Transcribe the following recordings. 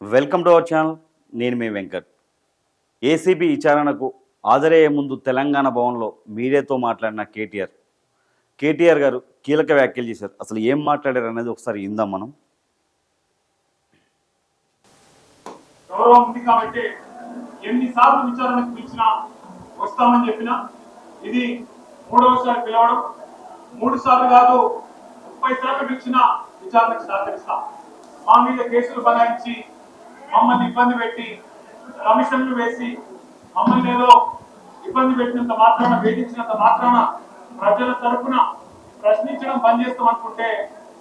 Welcome to our channel. నేను మీ Venkat. ACB విచారణకు హాజరయ్యే ముందు తెలంగాణ భవన్లో మీడియాతో మాట్లాడిన కేటీఆర్. కేటీఆర్ గారు కీలక వ్యాఖ్యలు చేశారు. అసలు ఏం మాట్లాడారు అనేది ఒకసారి ఇందాం మనం. గౌరవం ఉంది కాబట్టి ఎన్నిసార్లు విచారణకు పిలిచినా వస్తామని చెప్పినా ఇది మూడవసారి పిలవడం మూడు సార్లు కాదు ముప్పై సార్లు పిలిచినా విచారణకు సహకరిస్తాం. మా మీద కేసులు బనాయించి మమ్మల్ని ఇబ్బంది పెట్టి కమిషన్లు వేసి మమ్మల్ని ఏదో ఇబ్బంది పెట్టినంత మాత్రాన వేధించినంత మాత్రాన ప్రజల తరపున ప్రశ్నించడం బంద్ చేస్తాం అనుకుంటే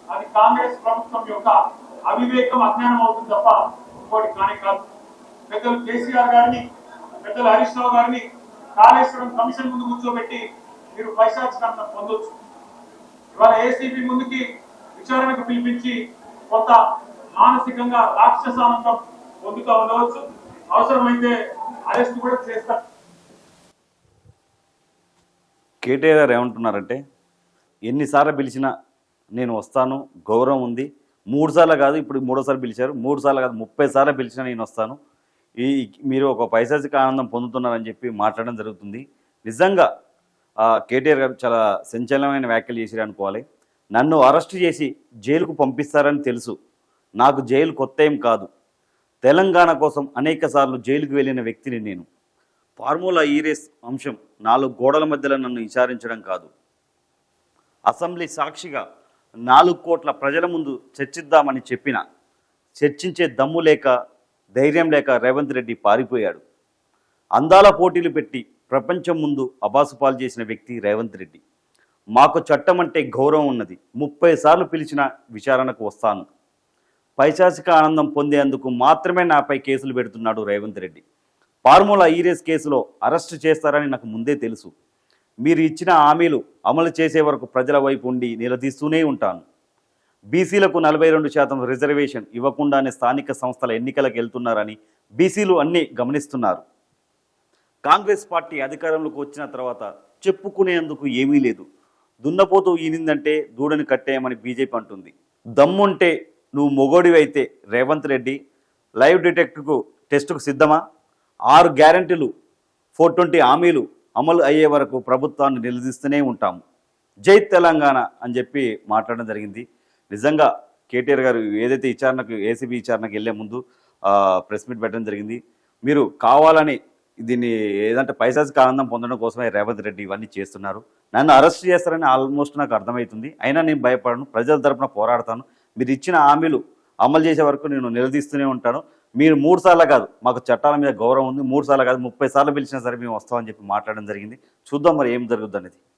అది కాంగ్రెస్ ప్రభుత్వం యొక్క అవివేకం అజ్ఞానం అవుతుంది తప్ప ఇంకోటి కానే కాదు. పెద్దలు కేసీఆర్ గారిని పెద్దలు హరీష్ రావు గారిని కాళేశ్వరం కమిషన్ ముందు కూర్చోబెట్టి మీరు పైశాచికాంతం పొందొచ్చు. ఇవాళ ఏసీబీ ముందుకి విచారణకు పిలిపించి కొంత మానసికంగా రాక్షసానందం పొందుతూ ఉండవచ్చు. అవసరమైతే అరెస్ట్ కూడా చేస్తారు కేటీఆర్ గారు ఏమంటున్నారంటే ఎన్నిసార్లు పిలిచినా నేను వస్తాను గౌరవం ఉంది. మూడు సార్లు కాదు ఇప్పుడు మూడోసారి పిలిచారు. మూడు సార్లు కాదు ముప్పై సార్లు పిలిచినా నేను వస్తాను. ఈ మీరు ఒక పైశాచిక ఆనందం పొందుతున్నారని చెప్పి మాట్లాడడం జరుగుతుంది. నిజంగా ఆ, కేటీఆర్ గారు చాలా సంచలనమైన వ్యాఖ్యలు చేశారు అనుకోవాలి. నన్ను అరెస్ట్ చేసి జైలుకు పంపిస్తారని తెలుసు. నాకు జైలు కొత్త ఏం కాదు. తెలంగాణ కోసం అనేక సార్లు జైలుకు వెళ్ళిన వ్యక్తిని నేను. ఫార్ములా ఈ రేస్ అంశం నాలుగు గోడల మధ్యలో నన్ను విచారించడం కాదు. అసెంబ్లీ సాక్షిగా నాలుగు కోట్ల ప్రజల ముందు చర్చిద్దామని చెప్పిన చర్చించే దమ్ము లేక ధైర్యం లేక రేవంత్ రెడ్డి పారిపోయాడు. అందాల పోటీలు పెట్టి ప్రపంచం ముందు అబాసుపాలు చేసిన వ్యక్తి రేవంత్ రెడ్డి. మాకు చట్టం అంటే గౌరవం ఉన్నది. ముప్పై సార్లు పిలిచిన విచారణకు వస్తాను. పైశాచిక ఆనందం పొందేందుకు మాత్రమే నాపై కేసులు పెడుతున్నాడు Revanth Reddy. Formula E race కేసులో అరెస్టు చేస్తారని నాకు ముందే తెలుసు. మీరు ఇచ్చిన హామీలు అమలు చేసే వరకు ప్రజల వైపు ఉండి నిలదీస్తూనే ఉంటాను. బీసీలకు నలభై రెండు శాతం రిజర్వేషన్ ఇవ్వకుండానే స్థానిక సంస్థల ఎన్నికలకు వెళ్తున్నారని బీసీలు అన్నీ గమనిస్తున్నారు. కాంగ్రెస్ పార్టీ అధికారంలోకి వచ్చిన తర్వాత చెప్పుకునేందుకు ఏమీ లేదు. దున్నపోతూ ఈనిందంటే దూడని కట్టేయమని బీజేపీ అంటుంది. దమ్ముంటే నువ్వు మొగోడివైతే రేవంత్ రెడ్డి లైవ్ డిటెక్ట్కు టెస్టుకు సిద్ధమా? ఆరు గ్యారంటీలు ఫోర్ ట్వంటీ హామీలు అమలు అయ్యే వరకు ప్రభుత్వాన్ని నిలదీస్తూనే ఉంటాము. జై తెలంగాణ అని చెప్పి మాట్లాడడం జరిగింది. నిజంగా కేటీఆర్ గారు ఏదైతే విచారణకు ఏసీబీ విచారణకు వెళ్ళే ముందు ప్రెస్ మీట్ పెట్టడం జరిగింది. మీరు కావాలని దీన్ని ఏదంటే పైసాసిక ఆనందం పొందడం కోసమే రేవంత్ రెడ్డి ఇవన్నీ చేస్తున్నారు. నన్ను అరెస్ట్ చేస్తారని ఆల్మోస్ట్ నాకు అర్థమవుతుంది. అయినా నేను భయపడను. ప్రజల తరపున పోరాడతాను. మీరు ఇచ్చిన హామీలు అమలు చేసే వరకు నేను నిలదీస్తూనే ఉంటాను. మీరు మూడు సార్లు కాదు మాకు చట్టాల మీద గౌరవం ఉంది. మూడు సార్లు కాదు ముప్పై సార్లు పిలిచినా సరే మేము వస్తామని చెప్పి మాట్లాడడం జరిగింది. చూద్దాం మరి ఏం జరుగుద్ది అనేది